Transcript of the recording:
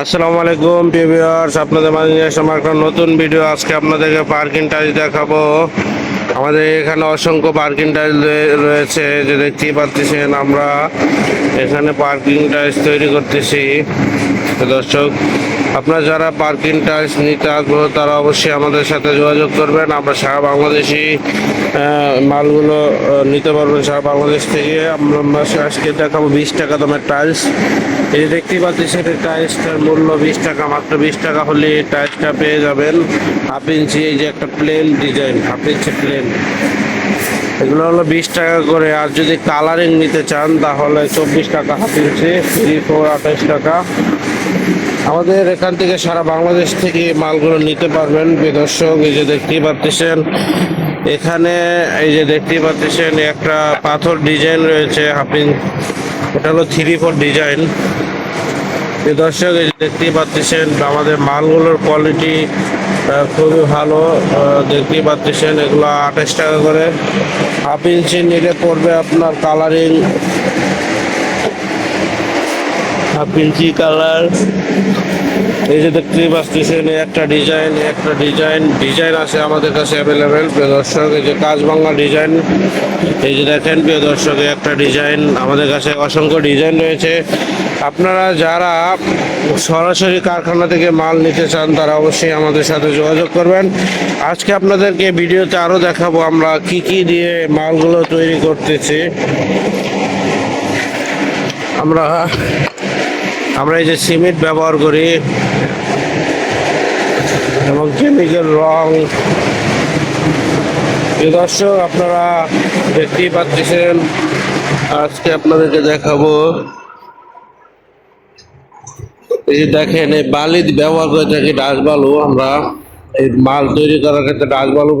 আসসালামু আলাইকুম ভিউয়ার্স। আপনাদের মাঝে নিয়ে আসলাম একটা নতুন ভিডিও। আজকে আপনাদেরকে পার্কিং টাইল দেখাবো। আমাদের এখানে অসংখ্য পার্কিং টাইল রয়েছে। যে দেখতেই পাচ্ছেন আমরা এখানে পার্কিং টাইলস তৈরি করতেছি। দর্শক আপনারা যারা পার্কিং টাইলস নিতে আগ্রহ, তারা অবশ্যই আমাদের সাথে যোগাযোগ করবেন। আমরা সারা বাংলাদেশি মালগুলো নিতে পারবেন সারা বাংলাদেশ থেকে। আমরা আজকে দেখাবো বিশ টাকা দামের টাইলস। এই দেখতেই পাচ্ছেন, এই টাইলসটার মূল্য বিশ টাকা, মাত্র বিশ টাকা হলে টাইলসটা পেয়ে যাবেন। হাফ ইঞ্চি এই যে একটা plane design half inch plane এগুলো হলো বিশ টাকা করে। আর যদি কালারিং নিতে চান, তাহলে চব্বিশ টাকা হাফ ইঞ্চি থ্রি ফোর আঠাশ টাকা। আমাদের এখান থেকে সারা বাংলাদেশ থেকে মালগুলো নিতে পারবেন। প্রিয় দর্শক এই যে দেখতেই পাচ্ছেন এখানে এই যে দেখতেই পাচ্ছেন একটা পাথর ডিজাইন রয়েছে হাফিন এটা হলো থ্রি ফোর ডিজাইন প্রিয় দর্শক এই যে দেখতেই পাচ্ছেন আমাদের মালগুলোর কোয়ালিটি খুবই ভালো। দেখতেই পাচ্ছেন এগুলো আঠাশ টাকা করে। হাফ ইঞ্চি নিলে পড়বে আপনার কালারিং ইঞ্চি কালার। এই যে দেখতে পাচ্ছেন, একটা ডিজাইন একটা ডিজাইন ডিজাইন আছে আমাদের কাছে অ্যাভেলেবেল প্রিয় দর্শক, এই যে কাজ বাংলা ডিজাইন এই যে দেখেন, প্রিয় দর্শক একটা ডিজাইন আমাদের কাছে অসংখ্য ডিজাইন রয়েছে। আপনারা যারা সরাসরি কারখানা থেকে মাল নিতে চান, তারা অবশ্যই আমাদের সাথে যোগাযোগ করবেন। আজকে আপনাদেরকে ভিডিওতে আরও দেখাবো আমরা কি কি দিয়ে মালগুলো তৈরি করতেছি। আমরা আমরা এই যে সিমেন্ট ব্যবহার করি এবং কেমিক্যাল রং। দর্শক, আপনারা দেখতেই পাচ্ছেন, আজকে আপনাদেরকে দেখাবো। এই যে দেখেন, এই বালি ব্যবহার করে থাকি ডাস বালু আমরা এই মাল তৈরি করার ক্ষেত্রে ডাস বালু